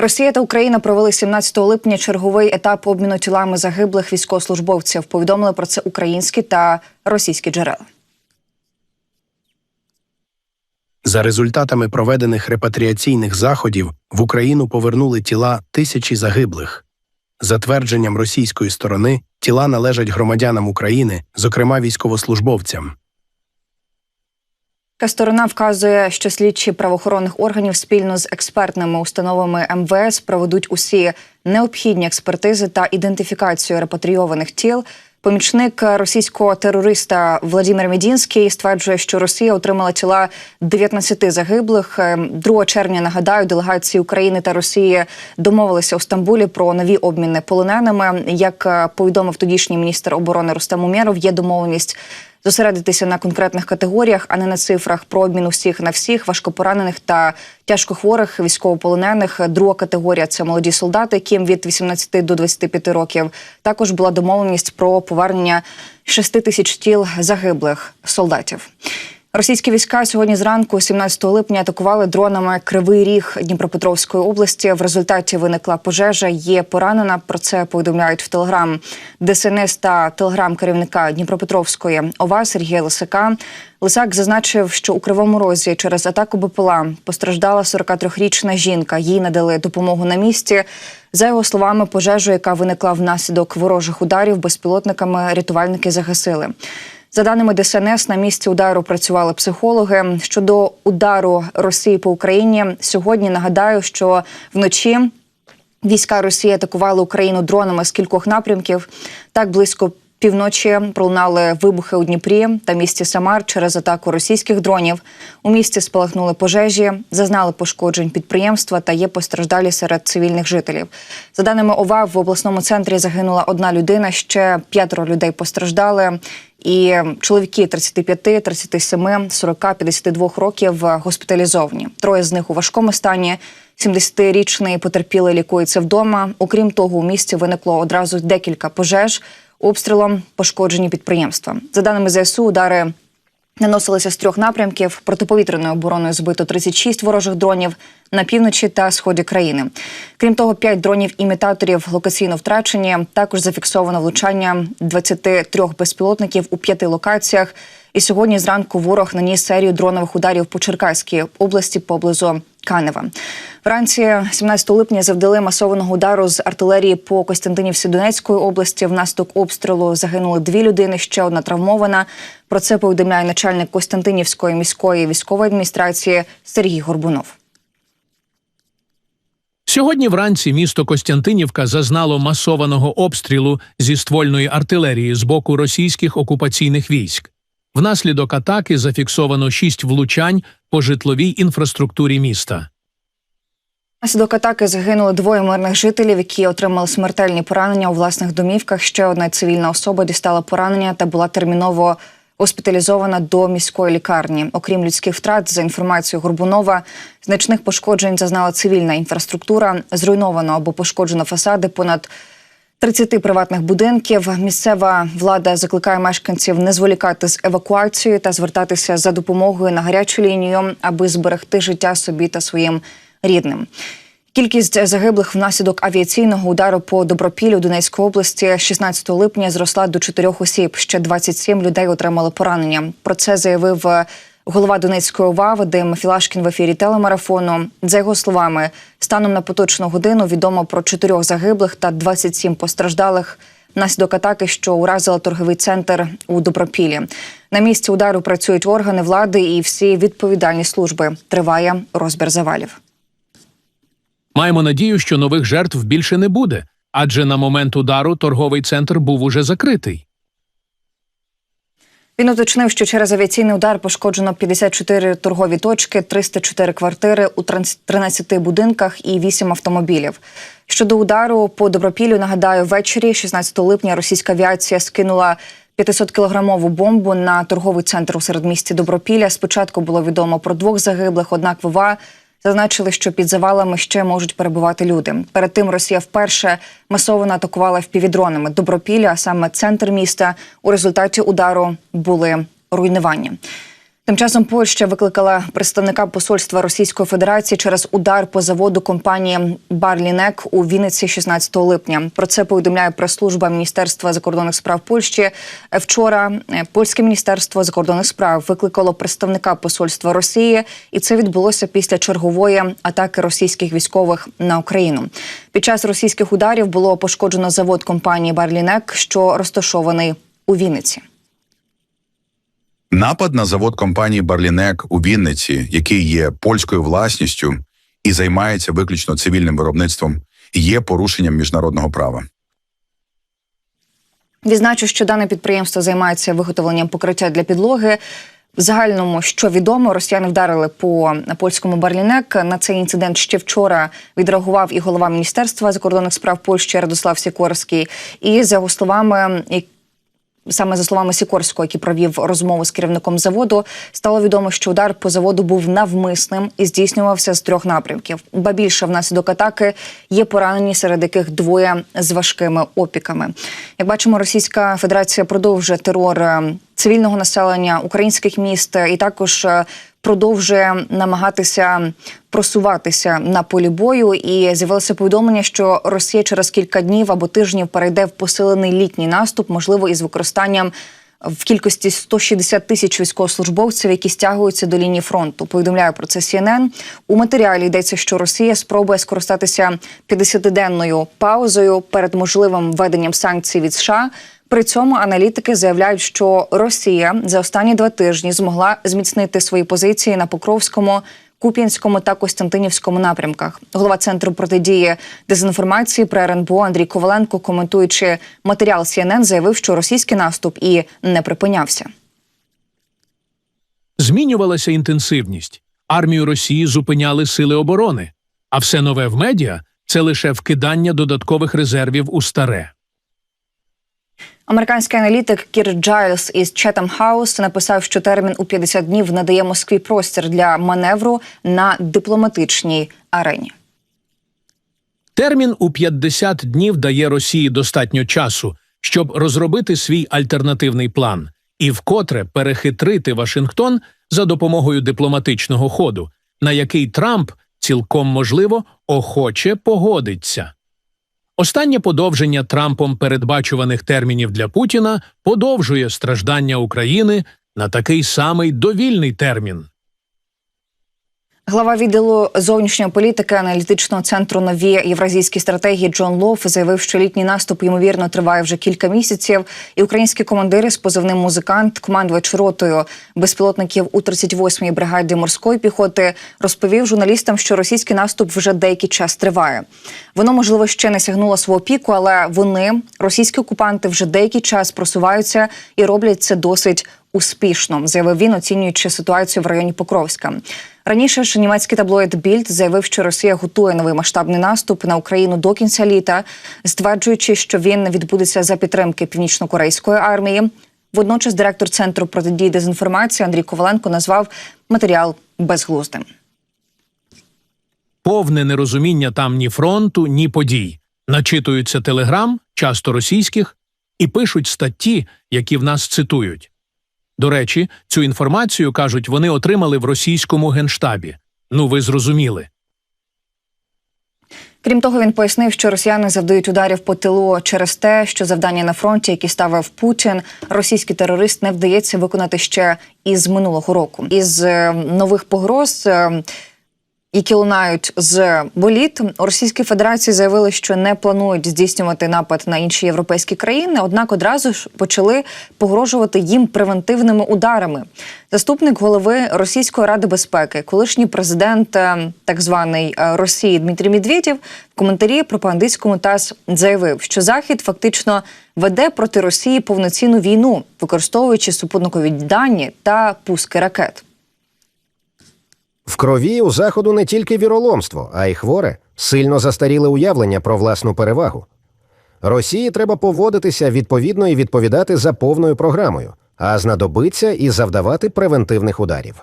Росія та Україна провели 17 липня черговий етап обміну тілами загиблих військовослужбовців. Повідомили про це українські та російські джерела. За результатами проведених репатріаційних заходів в Україну повернули тіла тисячі загиблих. За твердженням російської сторони, тіла належать громадянам України, зокрема військовослужбовцям. Та сторона вказує, що слідчі правоохоронних органів спільно з експертними установами МВС проведуть усі необхідні експертизи та ідентифікацію репатрійованих тіл. Помічник російського терориста Владимир Медінський стверджує, що Росія отримала тіла 19 загиблих. Е, 2 червня нагадаю, делегації України та Росії домовилися у Стамбулі про нові обміни полоненими. Як е, повідомив тодішній міністр оборони Рустем Умєров, є домовленість зосередитися на конкретних категоріях, а не на цифрах про обмін усіх на всіх важкопоранених та тяжкохворих військовополонених. Друга категорія це молоді солдати, яким від 18 до 25 років. Також була домовленість про повернення 6 тисяч тіл загиблих солдатів. Російські війська сьогодні зранку, 17 липня, атакували дронами Кривий Ріг Дніпропетровської області. В результаті виникла пожежа. Є поранена. Про це повідомляють в телеграм ДСНС та телеграм керівника Дніпропетровської ОВА Сергія Лисака. Лисак зазначив, що у кривому розі через атаку БПЛА постраждала 43-річна жінка. Їй надали допомогу на місці. За його словами, пожежу, яка виникла внаслідок ворожих ударів, безпілотниками рятувальники загасили. За даними ДСНС, на місці удару працювали психологи. Щодо удару Росії по Україні, сьогодні нагадаю, що вночі війська Росії атакували Україну дронами з кількох напрямків. Так близько півночі пролунали вибухи у Дніпрі та місті Самар через атаку російських дронів. У місті спалахнули пожежі, зазнали пошкоджень підприємства та є постраждалі серед цивільних жителів. За даними ОВА, в обласному центрі загинула одна людина ще п'ятеро людей постраждали. І чоловіки 35, 37, 40, 52 років госпіталізовані. Троє з них у важкому стані. 70-річний потерпілий лікується вдома. Окрім того, у місті виникло одразу декілька пожеж. Обстрілом пошкоджені підприємства. За даними ЗСУ, удари наносилися з трьох напрямків. Протиповітряною обороною збито 36 ворожих дронів на півночі та сході країни. Крім того, 5 дронів-імітаторів локаційно втрачені. Також зафіксовано влучання 23 безпілотників у п'яти локаціях. І сьогодні зранку ворог наніс серію дронових ударів по Черкаській області поблизу Канева. Вранці 17 липня завдали масованого удару з артилерії по Костянтинівці Донецької області. Внаслідок обстрілу загинули дві людини. Ще одна травмована. Про це повідомляє начальник Костянтинівської міської військової адміністрації Сергій Горбунов. Сьогодні вранці місто Костянтинівка зазнало масованого обстрілу зі ствольної артилерії з боку російських окупаційних військ. Внаслідок атаки зафіксовано шість влучань по житловій інфраструктурі міста. Внаслідок атаки загинули двоє мирних жителів, які отримали смертельні поранення у власних домівках. Ще одна цивільна особа дістала поранення та була терміново госпіталізована до міської лікарні. Окрім людських втрат, за інформацією Горбунова, значних пошкоджень зазнала цивільна інфраструктура, зруйновано або пошкоджено фасади понад 30 приватних будинків. Місцева влада закликає мешканців не зволікати з евакуацією та звертатися за допомогою на гарячу лінію, аби зберегти життя собі та своїм рідним. Кількість загиблих внаслідок авіаційного удару по Добропіллю Донецької області 16 липня зросла до 4 осіб. Ще 27 людей отримали поранення. Про це заявив голова Донецької ОВА Вадим Філашкін в ефірі телемарафону. За його словами, станом на поточну годину відомо про чотирьох загиблих та 27 постраждалих. Внаслідок атаки, що уразила торговий центр у Добропіллі. На місці удару працюють органи влади і всі відповідальні служби. Триває розбір завалів. Маємо надію, що нових жертв більше не буде, адже на момент удару торговий центр був уже закритий. Він уточнив, що через авіаційний удар пошкоджено 54 торгові точки, 304 квартири у 13 будинках і 8 автомобілів. Щодо удару по добропіллю, нагадаю, ввечері 16 липня російська авіація скинула 500-кілограмову бомбу на торговий центр у середмісті Добропілля. Спочатку було відомо про двох загиблих, однак ВВА Зазначили, що під завалами ще можуть перебувати люди. Перед тим Росія вперше масово атакувала впівдронами Добропілля, а саме центр міста. У результаті удару були руйнування. Тим часом Польща викликала представника посольства Російської Федерації через удар по заводу компанії Барлінек у Вінниці 16 липня. Про це повідомляє прес-служба Міністерства закордонних справ Польщі. Вчора е, польське міністерство закордонних справ викликало представника посольства Росії, і це відбулося після чергової атаки російських військових на Україну. Під час російських ударів було пошкоджено завод компанії Барлінек, що розташований у Вінниці. Напад на завод компанії Барлінек у Вінниці, який є польською власністю і займається виключно цивільним виробництвом, є порушенням міжнародного права. Відзначу, що дане підприємство займається виготовленням покриття для підлоги. В загальному, що відомо, росіяни вдарили по польському Барлінек. На цей інцидент ще вчора відреагував і голова міністерства закордонних справ Польщі Радослав Сікорський. І за його словами, Саме за словами Сікорського, який провів розмову з керівником заводу, стало відомо, що удар по заводу був навмисним і здійснювався з трьох напрямків. Ба більше внаслідок атаки є поранені, серед яких двоє з важкими опіками. Як бачимо, Російська Федерація продовжує терор е, цивільного населення українських міст і також е, продовжує намагатися просуватися на полі бою. І з'явилося повідомлення, що Росія через кілька днів або тижнів перейде в посилений літній наступ, можливо, із використанням. В кількості 160 тисяч військовослужбовців, які стягуються до лінії фронту, повідомляє про це CNN. У матеріалі йдеться, що Росія спробує скористатися 50-денною паузою перед можливим введенням санкцій від США. При цьому аналітики заявляють, що Росія за останні два тижні змогла зміцнити свої позиції на Покровському, Куп'янському та Костянтинівському напрямках. Голова центру протидії дезінформації при РНБО Андрій Коваленко, коментуючи матеріал CNN, заявив, що російський наступ і не припинявся. Змінювалася інтенсивність. Армію Росії зупиняли сили оборони, а все нове в медіа це лише вкидання додаткових резервів у старе. Американський аналітик Кір Джайлс із Chatham House написав, що термін у 50 днів надає Москві простір для маневру на дипломатичній арені. Термін у 50 днів дає Росії достатньо часу, щоб розробити свій альтернативний план і вкотре перехитрити Вашингтон за допомогою дипломатичного ходу, на який Трамп цілком можливо охоче погодиться. Останнє подовження Трампом передбачуваних термінів для Путіна подовжує страждання України на такий самий довільний термін. Глава відділу зовнішньої політики аналітичного центру нові євразійські стратегії Джон Лов заявив, що літній наступ ймовірно триває вже кілька місяців. І українські командири з позивним музикант, командувач ротою безпілотників у 38-й бригаді морської піхоти, розповів журналістам, що російський наступ вже деякий час триває. Воно можливо ще не сягнуло свого піку, але вони, російські окупанти, вже деякий час просуваються і роблять це досить успішно, заявив він, оцінюючи ситуацію в районі Покровська. Раніше ж німецький таблоїд Більд заявив, що Росія готує новий масштабний наступ на Україну до кінця літа, стверджуючи, що він відбудеться за підтримки північно-корейської армії. Водночас директор центру протидії дезінформації Андрій Коваленко назвав матеріал безглуздим. Повне нерозуміння там ні фронту, ні подій. Начитуються телеграм, часто російських, і пишуть статті, які в нас цитують. До речі, цю інформацію, кажуть, вони отримали в російському генштабі. Ну, ви зрозуміли. Крім того, він пояснив, що росіяни завдають ударів по тилу через те, що завдання на фронті, які ставив Путін, російський терорист не вдається виконати ще із минулого року. Із е, нових погроз. Які лунають з боліт у Російській Федерації заявили, що не планують здійснювати напад на інші європейські країни однак одразу ж почали погрожувати їм превентивними ударами. Заступник голови Російської ради безпеки, колишній президент е, так званий е, Росії Дмитрій Медведєв в коментарі пропагандистському ТАСС заявив, що Захід фактично веде проти Росії повноцінну війну, використовуючи супутникові дані та пуски ракет. В крові у заходу не тільки віроломство, а й хворе, сильно застаріле уявлення про власну перевагу. Росії треба поводитися відповідно і відповідати за повною програмою, а знадобиться і завдавати превентивних ударів.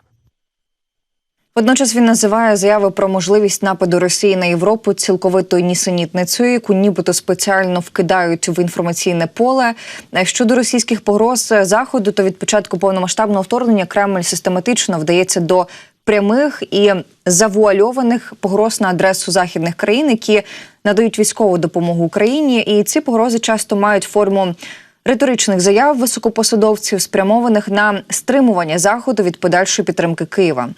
Водночас він називає заяви про можливість нападу Росії на Європу цілковитою нісенітницею, яку нібито спеціально вкидають в інформаційне поле. Е, Щодо російських погроз заходу, то від початку повномасштабного вторгнення Кремль систематично вдається до прямих і завуальованих погроз на адресу західних країн, які надають військову допомогу Україні. І ці погрози часто мають форму риторичних заяв високопосадовців, спрямованих на стримування заходу від подальшої підтримки Києва.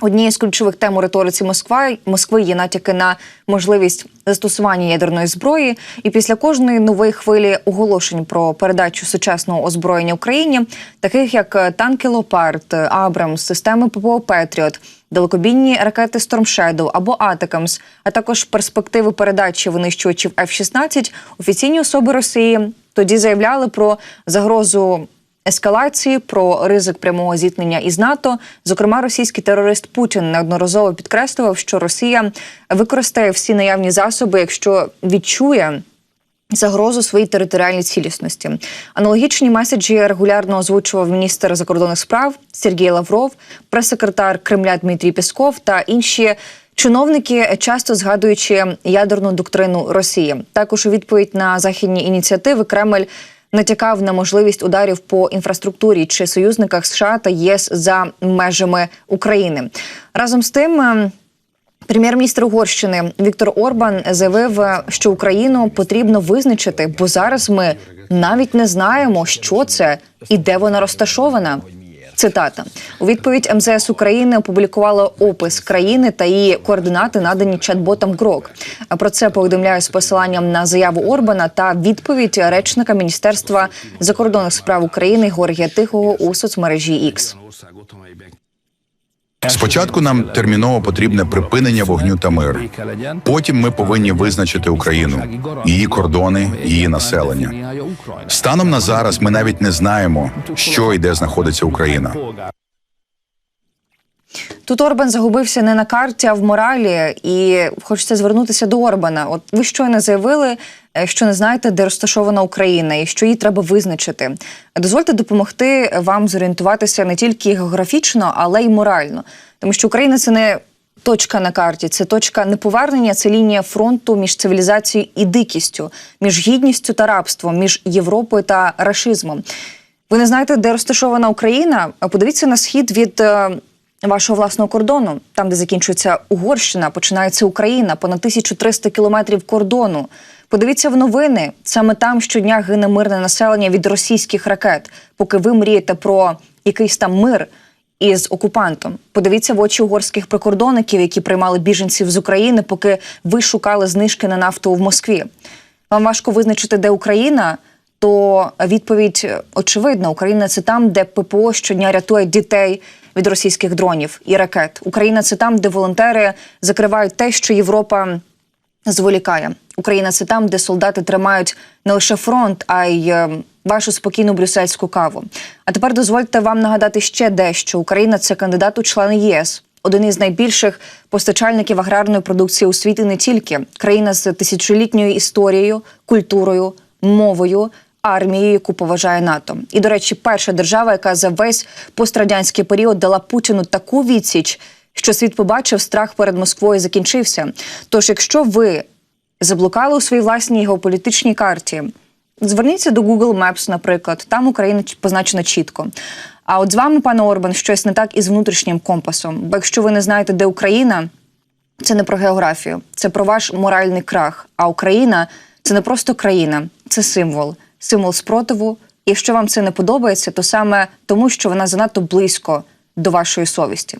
Однією з ключових тем у риториці Москва Москви є натяки на можливість застосування ядерної зброї. І після кожної нової хвилі оголошень про передачу сучасного озброєння Україні, таких як танки Лопард, Абрамс, системи ППО Петріот, далекобійні ракети Стормшедоу або Атакамс, а також перспективи передачі винищувачів F-16, офіційні особи Росії тоді заявляли про загрозу ескалації, про ризик прямого зіткнення із НАТО. Зокрема, російський терорист Путін неодноразово підкреслював, що Росія використає всі наявні засоби, якщо відчує. Загрозу своїй територіальній цілісності. Аналогічні меседжі регулярно озвучував міністр закордонних справ Сергій Лавров, прес-секретар Кремля Дмитрій Пісков та інші чиновники, часто згадуючи ядерну доктрину Росії. Також у відповідь на західні ініціативи Кремль натякав на можливість ударів по інфраструктурі чи союзниках США та ЄС за межами України. Разом з тим. ем, Прем'єр-міністр Угорщини Віктор Орбан заявив, що Україну потрібно визначити, бо зараз ми навіть не знаємо, що це і де вона розташована. Цитата у відповідь МЗС України опублікувало опис країни та її координати, надані чат-ботом ГРОК. Про це повідомляю з посиланням на заяву Орбана та відповідь речника Міністерства закордонних справ України Георгія Тихого у соцмережі X. Спочатку нам терміново потрібне припинення вогню та мир. Потім ми повинні визначити Україну, її кордони, її населення. Станом на зараз ми навіть не знаємо, що і де знаходиться Україна. Тут Орбан загубився не на карті, а в моралі, і хочеться звернутися до Орбана. От ви щойно заявили, е, що не знаєте, де розташована Україна, і що її треба визначити. Дозвольте допомогти вам зорієнтуватися не тільки географічно, але й морально, тому що Україна це не точка на карті, це точка неповернення, це лінія фронту між цивілізацією і дикістю, між гідністю та рабством, між Європою та рашизмом. Ви не знаєте, де розташована Україна? Подивіться на схід від е, вашого власного кордону, там, де закінчується Угорщина, починається Україна, понад 1300 кілометрів кордону. Подивіться в новини. Саме там щодня гине мирне населення від російських ракет, поки ви мрієте про якийсь там мир із окупантом. Подивіться в очі угорських прикордонників, які приймали біженців з України, поки ви шукали знижки на нафту в Москві. Вам важко визначити, де Україна, то відповідь е, очевидна: Україна це там, де ППО щодня рятує дітей від російських дронів і ракет. Україна це там, де волонтери закривають те, що Європа зволікає. Україна це там, де солдати тримають не лише фронт, а й е, вашу спокійну брюссельську каву. А тепер дозвольте вам нагадати ще дещо: Україна це кандидат у члени ЄС. Один із найбільших постачальників аграрної продукції у світі не тільки країна з тисячолітньою історією, культурою, мовою, армією, яку поважає НАТО. І, до речі, перша держава, яка за весь пострадянський період дала Путіну таку відсіч, що світ побачив, страх перед Москвою закінчився. Тож, якщо ви заблукали у своїй власній геополітичній карті, зверніться до Google Maps, наприклад, там Україна позначена чітко. А от з вами, пане Орбан, щось не так із внутрішнім компасом. Бо якщо ви не знаєте, де Україна, це не про географію, це про ваш моральний крах. А Україна це не просто країна, це символ, символ спротиву. І Якщо вам це не подобається, то саме тому, що вона занадто близько до вашої совісті.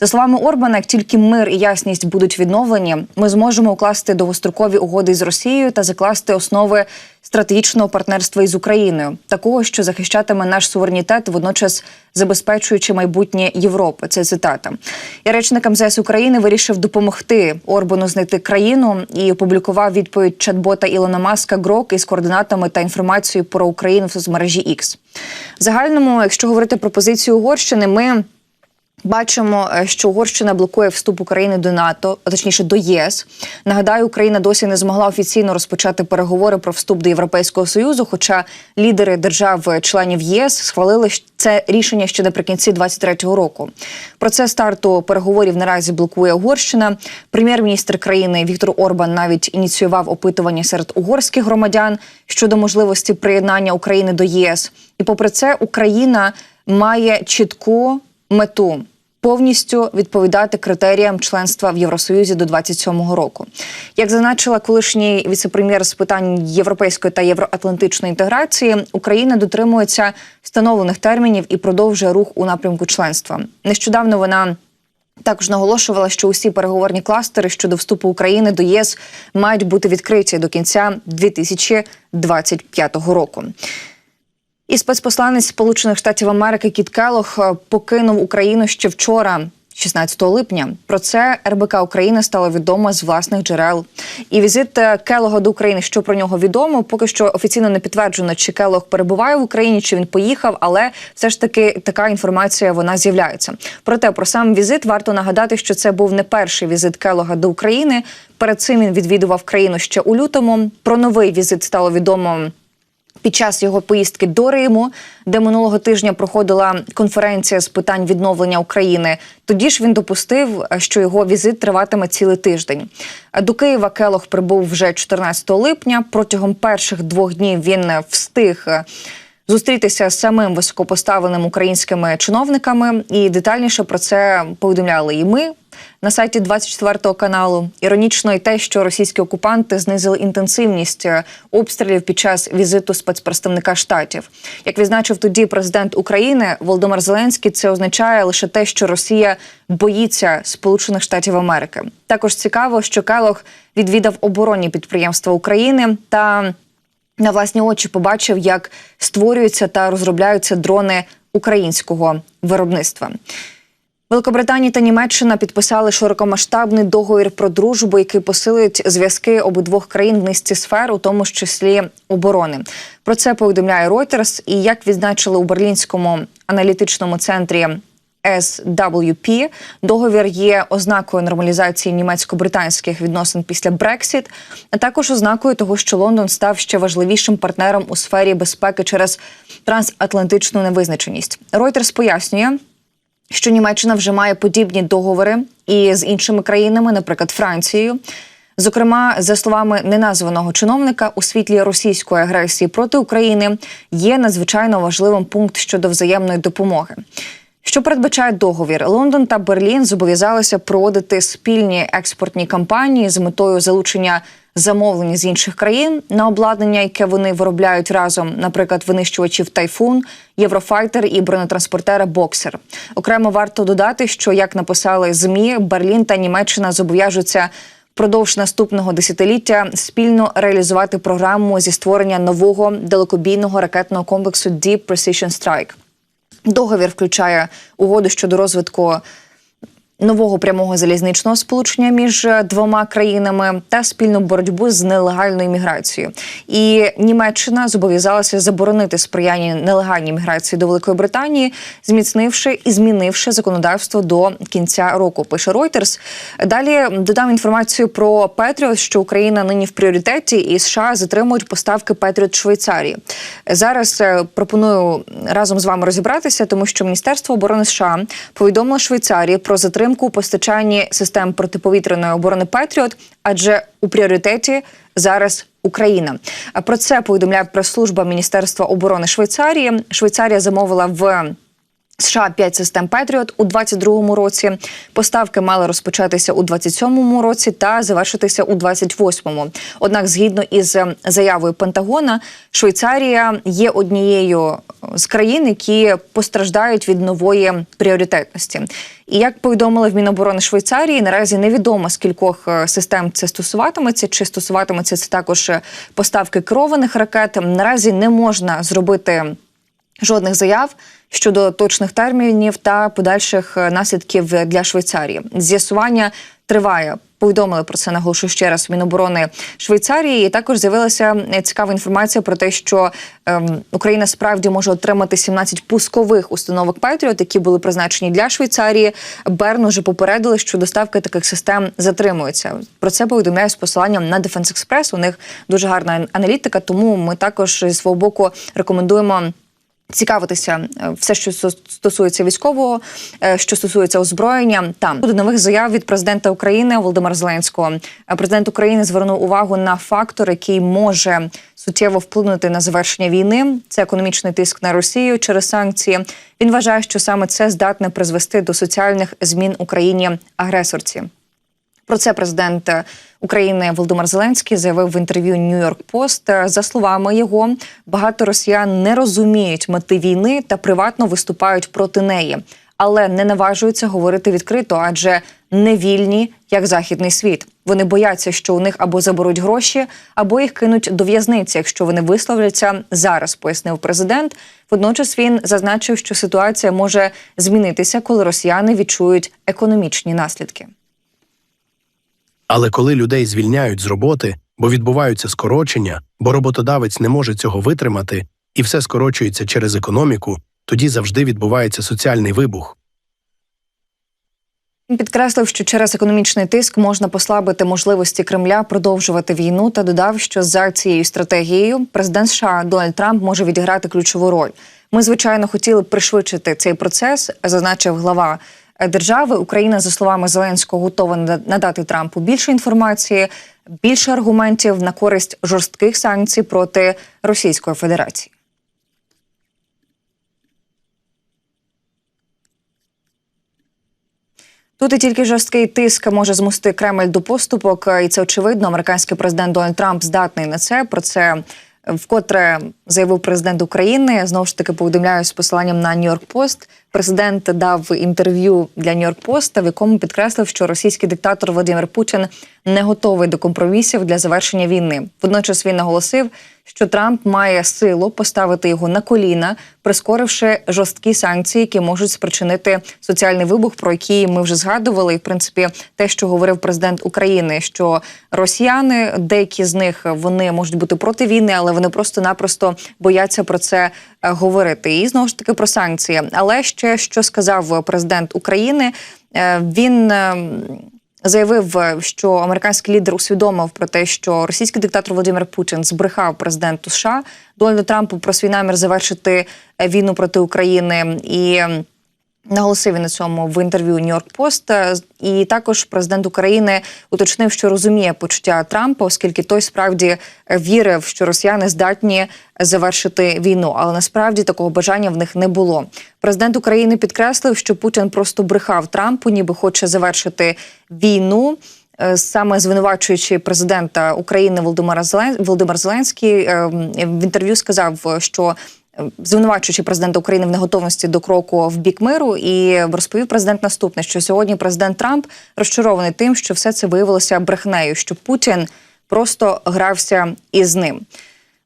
За словами Орбана, як тільки мир і ясність будуть відновлені, ми зможемо укласти довгострокові угоди з Росією та закласти основи стратегічного партнерства із Україною, такого, що захищатиме наш суверенітет, водночас забезпечуючи майбутнє Європи. Це цитата. І речник МЗС України вирішив допомогти Орбану знайти країну і опублікував відповідь чат-бота Ілона Маска Грок із координатами та інформацією про Україну в соцмережі X. В загальному, якщо говорити про позицію Угорщини, ми Бачимо, е, що Угорщина блокує вступ України до НАТО, а точніше до єС. Нагадаю, Україна досі не змогла офіційно розпочати переговори про вступ до Європейського союзу. Хоча лідери держав-членів ЄС схвалили це рішення ще наприкінці 2023 року. Процес старту переговорів наразі блокує Угорщина. Прем'єр-міністр країни Віктор Орбан навіть ініціював опитування серед угорських громадян щодо можливості приєднання України до ЄС. І попри це, Україна має чітку мету повністю відповідати критеріям членства в Євросоюзі до 27-го року. Як зазначила колишній віцепрем'єр з питань європейської та євроатлантичної інтеграції, Україна дотримується встановлених термінів і продовжує рух у напрямку членства. Нещодавно вона. Також наголошувала, що усі переговорні кластери щодо вступу України до ЄС мають бути відкриті до кінця 2025 року. І спецпосланець Сполучених Штатів Америки Кіт Келох е, покинув Україну ще вчора. 16 липня про це РБК України стало відомо з власних джерел. І візит е, Келога до України, що про нього відомо, поки що офіційно не підтверджено, чи Келог перебуває в Україні, чи він поїхав, але все ж таки така інформація вона з'являється. Проте про сам візит варто нагадати, що це був не перший візит Келога до України. Перед цим він відвідував країну ще у лютому. Про новий візит стало відомо під час його поїздки до Риму, де минулого тижня проходила конференція з питань відновлення України. Тоді ж він допустив, що його візит триватиме цілий тиждень. До Києва Келох прибув вже 14 липня. Протягом перших двох днів він встиг. Зустрітися з самим високопоставленим українськими чиновниками, і детальніше про це повідомляли і ми на сайті 24 каналу. Іронічно, й те, що російські окупанти знизили інтенсивність е, обстрілів під час візиту спецпредставника штатів. Як відзначив тоді президент України Володимир Зеленський, це означає лише те, що Росія боїться Сполучених Штатів Америки. Також цікаво, що Келох відвідав оборонні підприємства України та на власні очі побачив, як створюються та розробляються дрони українського виробництва. Великобританія та Німеччина підписали широкомасштабний договір про дружбу, який посилить зв'язки обидвох країн в низці сфер, у тому числі оборони. Про це повідомляє Reuters. І як відзначили у берлінському аналітичному центрі SWP, договір є ознакою нормалізації німецько-британських відносин після Брексіт, а також ознакою того, що Лондон став ще важливішим партнером у сфері безпеки через трансатлантичну невизначеність. Reuters пояснює що Німеччина вже має подібні договори і з іншими країнами, наприклад, Францією. Зокрема, за словами неназваного чиновника, у світлі російської агресії проти України є надзвичайно важливим пункт щодо взаємної допомоги. Що передбачає договір? Лондон та Берлін зобов'язалися проводити спільні експортні кампанії з метою залучення замовлень з інших країн на обладнання, яке вони виробляють разом, наприклад, винищувачів Тайфун, Єврофайтер і бронетранспортера Боксер. Окремо варто додати, що як написали змі, Берлін та Німеччина зобов'яжуться. Впродовж наступного десятиліття спільно реалізувати програму зі створення нового далекобійного ракетного комплексу Deep Precision Strike. Договір включає угоду щодо розвитку нового прямого залізничного сполучення між е, двома країнами та спільну боротьбу з нелегальною міграцією. І Німеччина зобов'язалася заборонити сприяння нелегальній міграції до Великої Британії, зміцнивши і змінивши законодавство до кінця року. Пише Reuters. Далі додам інформацію про Петріот, що Україна нині в пріоритеті, і США затримують поставки Петріот Швейцарії. Зараз е, пропоную разом з вами розібратися, тому що Міністерство оборони США повідомило Швейцарії про затримку у постачанні систем протиповітряної оборони Петріот, адже у пріоритеті зараз Україна. Про це повідомляє прес-служба Міністерства оборони Швейцарії. Швейцарія замовила в. США 5 систем Петріот у 22-му році. Поставки мали розпочатися у 27-му році та завершитися у 28-му. Однак, згідно із заявою Пентагона, Швейцарія є однією з країн, які постраждають від нової пріоритетності. І як повідомили в Міноборони Швейцарії, наразі невідомо з кількох е, систем це стосуватиметься, чи стосуватиметься це також е, поставки керованих ракет. Наразі не можна зробити жодних заяв щодо точних термінів та подальших е, наслідків для Швейцарії. З'ясування триває. Повідомили про це наголошую ще раз Міноборони Швейцарії. І також з'явилася е, цікава інформація про те, що ем, Україна справді може отримати 17 пускових установок Петріот, які були призначені для Швейцарії. Берн уже попередили, що доставка таких систем затримується. Про це повідомляє з посиланням на Defense Express. У них дуже гарна аналітика, тому ми також зі свого боку рекомендуємо. Цікавитися е, все, що стосується військового, е, що стосується озброєння. Там буде нових заяв від президента України Володимира Зеленського. Е, Президент України звернув увагу на фактор, який може суттєво вплинути на завершення війни. Це економічний тиск на Росію через санкції. Він вважає, що саме це здатне призвести до соціальних змін Україні агресорці. Про це президент е, України Володимир Зеленський заявив в інтерв'ю Нью-Йорк Пост. Е, За словами його, багато росіян не розуміють мети війни та приватно виступають проти неї, але не наважуються говорити відкрито, адже не вільні, як західний світ. Вони бояться, що у них або заберуть гроші, або їх кинуть до в'язниці, якщо вони висловляться зараз, пояснив президент. Водночас він зазначив, що ситуація може змінитися, коли росіяни відчують економічні наслідки. Але коли людей звільняють з роботи, бо відбуваються скорочення, бо роботодавець не може цього витримати, і все скорочується через економіку, тоді завжди відбувається соціальний вибух. Підкреслив, що через економічний тиск можна послабити можливості Кремля продовжувати війну та додав, що за цією стратегією президент США Дональд Трамп може відіграти ключову роль. Ми, звичайно, хотіли пришвидшити цей процес, зазначив глава держави. Україна, за словами Зеленського, готова нада- надати Трампу більше інформації, більше аргументів на користь жорстких санкцій проти Російської Федерації. Тут і тільки жорсткий тиск може змусити Кремль до поступок, і це очевидно. Американський президент Дональд Трамп здатний на це. Про це вкотре заявив президент України. Знову ж таки повідомляю з посиланням на Нью-Йорк Пост. Президент дав інтерв'ю для Нью-Йорк Пост, в якому підкреслив, що російський диктатор Володимир Путін не готовий до компромісів для завершення війни. Водночас він наголосив, що Трамп має силу поставити його на коліна, прискоривши жорсткі санкції, які можуть спричинити соціальний вибух, про який ми вже згадували. І в принципі, те, що говорив президент України, що росіяни, деякі з них вони можуть бути проти війни, але вони просто-напросто бояться про це е, говорити. І знову ж таки про санкції. Але ще що сказав президент України, е, він. Заявив, е, що американський лідер усвідомив про те, що російський диктатор Володимир Путін збрехав президенту США Дональду Трампу про свій намір завершити е, війну проти України і. Наголосив на цьому в інтерв'ю Нью-Йорк Пост. Е, І також президент України уточнив, що розуміє почуття Трампа, оскільки той справді вірив, що росіяни здатні завершити війну, але насправді такого бажання в них не було. Президент України підкреслив, що Путін просто брехав Трампу, ніби хоче завершити війну. Е, Саме звинувачуючи президента України Володимира Зелен... Володимир Зеленський е, в інтерв'ю сказав, що звинувачуючи президента України в неготовності до кроку в бік миру, і розповів президент наступне: що сьогодні президент Трамп розчарований тим, що все це виявилося брехнею, що Путін просто грався із ним.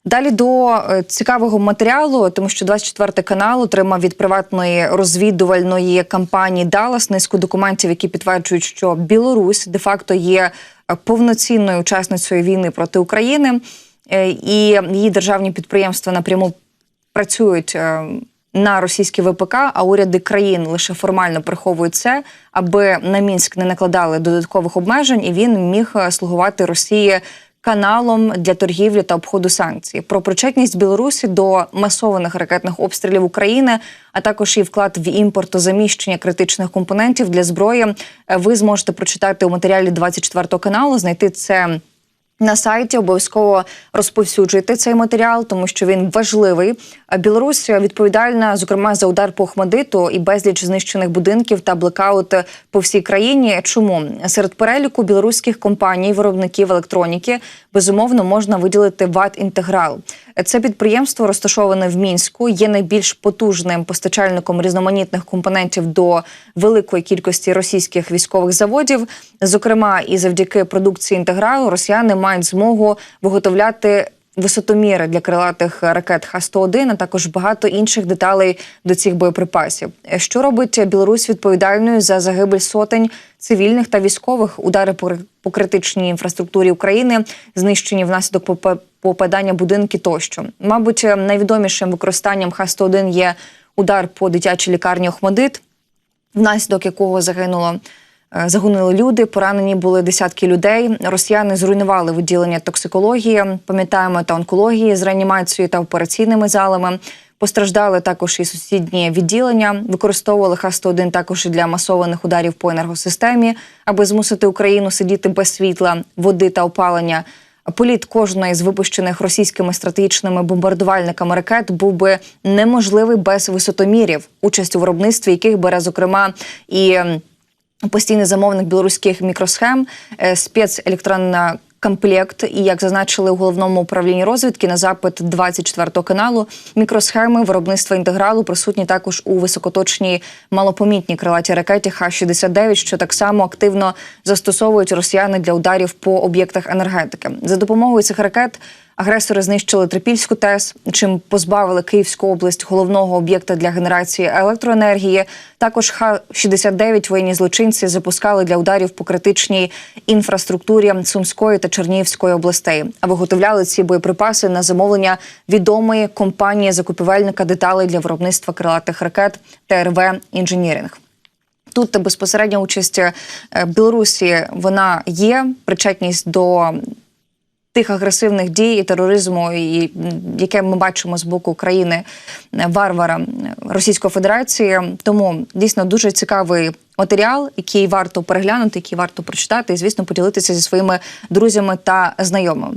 Далі до е, цікавого матеріалу, тому що 24 канал отримав від приватної розвідувальної компанії Даллас низку документів, які підтверджують, що Білорусь де-факто є е, повноцінною учасницею війни проти України, е, і її державні підприємства напряму працюють е, на російські ВПК, а уряди країн лише формально приховують це, аби на мінськ не накладали додаткових обмежень, і він міг е, слугувати Росії каналом для торгівлі та обходу санкцій. Про причетність Білорусі до масованих ракетних обстрілів України, а також її вклад в імпортозаміщення критичних компонентів для зброї. е, Ви зможете прочитати у матеріалі 24 каналу. Знайти це. На сайті обов'язково розповсюджуйте цей матеріал, тому що він важливий. Білорусь відповідальна, зокрема, за удар по Охмадиту і безліч знищених будинків та блекаут по всій країні. Чому серед переліку білоруських компаній, виробників електроніки безумовно можна виділити ВАТ Інтеграл. Це підприємство розташоване в мінську, є найбільш потужним постачальником різноманітних компонентів до великої кількості російських військових заводів. Зокрема, і завдяки продукції інтегралу росіяни мають змогу виготовляти висотоміри для крилатих ракет Х-101, а також багато інших деталей до цих боєприпасів. Що робить Білорусь відповідальною за загибель сотень цивільних та військових удари по, критичній інфраструктурі України, знищені внаслідок попадання будинки тощо? Мабуть, найвідомішим використанням Х-101 є удар по дитячій лікарні Охмадит, внаслідок якого загинуло. Е, Загинули люди, поранені були десятки людей. Росіяни зруйнували відділення токсикології, пам'ятаємо та онкології з реанімацією та операційними залами. Постраждали також і сусідні відділення. Використовували Х-101 також і для масованих ударів по енергосистемі, аби змусити Україну сидіти без світла, води та опалення. Політ кожної з випущених російськими стратегічними бомбардувальниками ракет був би неможливий без висотомірів, участь у виробництві яких бере зокрема і постійний замовник білоруських мікросхем, е, спецелектронна. Комплект, і як зазначили у головному управлінні розвідки на запит 24 каналу, мікросхеми виробництва інтегралу присутні також у високоточній малопомітній крилатій ракеті Х-69, що так само активно застосовують росіяни для ударів по об'єктах енергетики. За допомогою цих ракет агресори знищили Трипільську ТЕС, чим позбавили Київську область головного об'єкта для генерації електроенергії. Також Х-69 воєнні злочинці запускали для ударів по критичній інфраструктурі Сумської та Чернігівської областей, а виготовляли ці боєприпаси на замовлення відомої компанії закупівельника деталей для виробництва крилатих ракет ТРВ Інженіринг. Тут безпосередня участь е, Білорусі вона є причетність до тих агресивних дій і тероризму, і, яке ми бачимо з боку країни е, варвара е, Російської Федерації. Тому дійсно дуже цікавий матеріал, який варто переглянути, який варто прочитати, і звісно поділитися зі своїми друзями та знайомими.